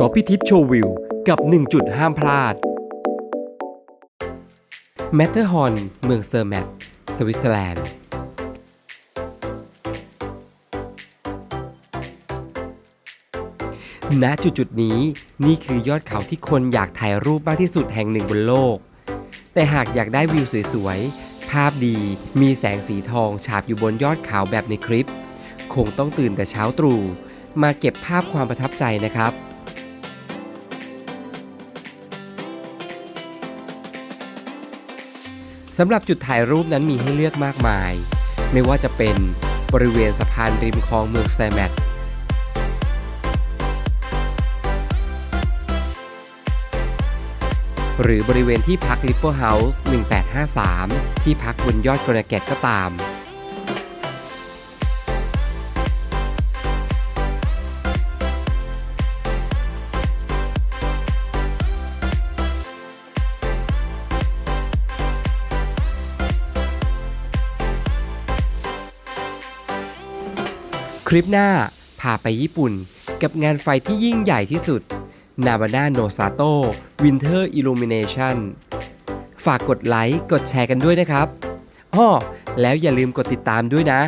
กอพี่ทิพย์โชว์วิว กับ 1 จุดห้ามพลาด แมตเตอร์ฮอนเมืองเซอร์แมตสวิตเซอร์แลนด์ ณจุดจุดนี้นี่คือยอดเขาที่คนอยากถ่ายรูปมากที่สุดแห่งหนึ่งบนโลก แต่หากอยากได้วิวสวยๆ ภาพดีมีแสงสีทองฉาบอยู่บนยอดเขาแบบในคลิป คงต้องตื่นแต่เช้าตรู่มาเก็บภาพความประทับใจนะครับ สำหรับจุดถ่ายรูปนั้นมีให้เลือกมากมาย ไม่ว่าจะเป็นบริเวณสะพานริมคลองเมืองแซแมตหรือบริเวณที่พัก l i f e r House 1853 ที่พักบนยอดกระเกตก็ตาม คลิปหน้าพาไปญี่ปุ่น กับงานไฟที่ยิ่งใหญ่ที่สุดนาบาน่าโนซาโตวินเทอร์อิลูมิเนชันฝากกดไลค์ กดแชร์กันด้วยนะครับอ้อแล้วอย่าลืมกดติดตามด้วยนะ